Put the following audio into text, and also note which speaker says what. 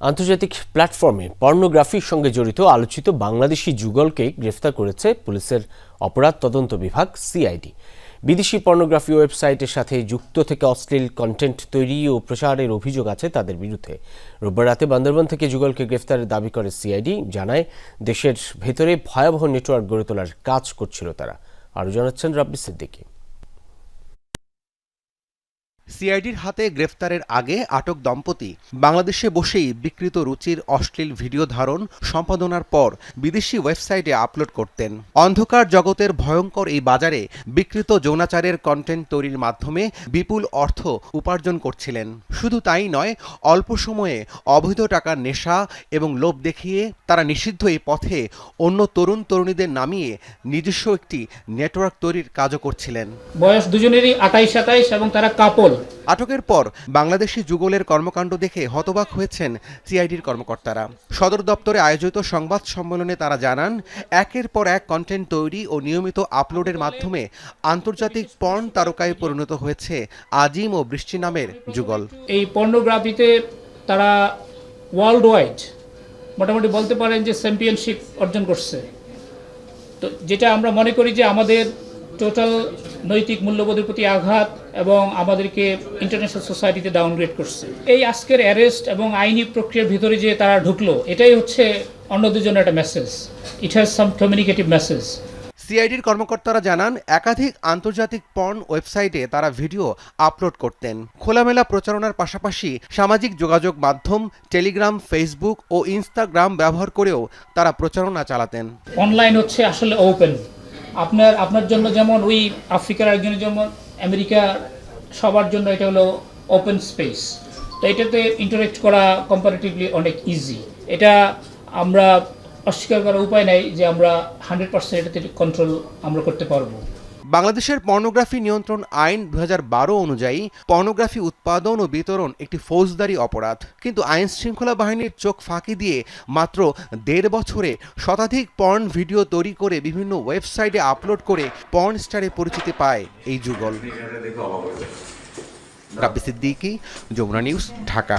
Speaker 1: আন্তর্জাতিক প্ল্যাটফর্মে পর্নোগ্রাফির সঙ্গে জড়িত আলোচিত বাংলাদেশি যুগলকে গ্রেফতার করেছে পুলিশের অপরাধ তদন্ত বিভাগ, সিআইডি। বিদেশি পর্নোগ্রাফি ওয়েবসাইটের সাথে যুক্ত থেকে অশ্লীল কন্টেন্ট তৈরি ও প্রচারের অভিযোগ আছে তাদের বিরুদ্ধে। রোববার রাতে বান্দরবান থেকে যুগলকে গ্রেফতারের দাবি করে সিআইডি, জানায় দেশের ভেতরে ভয়াবহ নেটওয়ার্ক গড়ে তোলার কাজ করছিল তারা। আরও জানাচ্ছেন রাব্বি সিদ্দিকী।
Speaker 2: সিআইডির হাতে গ্রেফতারের আগে আটক দম্পতি। বাংলাদেশে বসেই বিকৃত রুচির অশ্লীল ভিডিও ধারণ সম্পাদনার পর বিদেশি ওয়েবসাইটে আপলোড করতেন। অন্ধকার জগতের ভয়ঙ্কর এই বাজারে বিকৃত যৌনাচারের কন্টেন্ট তৈরির মাধ্যমে বিপুল অর্থ উপার্জন করছিলেন। শুধু তাই নয়, অল্প সময়ে অবৈধ টাকার নেশা এবং লোভ দেখিয়ে তারা নিষিদ্ধ এই পথে অন্য তরুণ তরুণীদের নামিয়ে নিজস্ব একটি নেটওয়ার্ক তৈরির কাজও করছিলেন।
Speaker 3: বয়স দুজনেরই আঠাইশ সাতাইশ এবং তারা কাপল।
Speaker 2: আটকের পর বাংলাদেশি যুগলের কর্মকাণ্ড দেখে হতবাক হয়েছেন সিআইডির কর্মকর্তারা। সদর দপ্তরে আয়োজিত সংবাদ সম্মেলনে তারা জানান, একের পর এক কন্টেন্ট তৈরি ও নিয়মিত আপলোডের মাধ্যমে আন্তর্জাতিক পর্ন তারকায় পরিণত হয়েছে আজিম ও বৃষ্টি নামের যুগল।
Speaker 3: এই পর্নোগ্রাফিতে তারা ওয়ার্ল্ড ওয়াইড মোটামুটি বলতে পারেন যে চ্যাম্পিয়নশিপ অর্জন করছে। তো যেটা আমরা মনে করি যে আমাদের টোটাল নৈতিক মূল্যবোধের প্রতি আঘাত এবং আমাদেরকে ইন্টারন্যাশনাল সোসাইটিতে ডাউনগ্রেড করছে। এই আজকের অ্যারেস্ট এবং আইনি প্রক্রিয়ার ভিতরে যে তারা ঢুকলো এটাই হচ্ছে অন্যদের জন্য একটা message it has some communicative message
Speaker 2: সিআইডির কর্মকর্তারা জানান একাধিক আন্তর্জাতিক পর্ন ওয়েবসাইটে তারা ভিডিও আপলোড করতেন। খোলামেলা প্রচারণার পাশাপাশি সামাজিক যোগাযোগ মাধ্যম টেলিগ্রাম ফেসবুক ও ইনস্টাগ্রাম ব্যবহার করেও তারা প্রচারণা চালাতেন।
Speaker 3: অনলাইন হচ্ছে আসলে ওপেন আপনার আপনার জন্য যেমন ওই আফ্রিকার একজনের যেমন আমেরিকা সবার জন্য এটা হলো ওপেন স্পেস তো এটাতে ইন্টারেক্ট করা কম্পারেটিভলি অনেক ইজি এটা আমরা অস্বীকার করার উপায় নাই যে আমরা হান্ড্রেড পার্সেন্ট এটাতে কন্ট্রোল আমরা করতে পারব।
Speaker 2: বাংলাদেশের পর্নোগ্রাফি নিয়ন্ত্রণ আইন দু হাজার বারো অনুযায়ী পর্নোগ্রাফি উৎপাদন ও বিতরণ একটি ফৌজদারি অপরাধ। কিন্তু আইন শৃঙ্খলা বাহিনীর চোখ ফাঁকি দিয়ে মাত্র দেড় বছরে শতাধিক পর্ন ভিডিও তৈরি করে বিভিন্ন ওয়েবসাইটে আপলোড করে পর্ন স্টারে পরিচিতি পায় এই যুগল। রাব্বি সিদ্দিকী যমুনা নিউজ ঢাকা।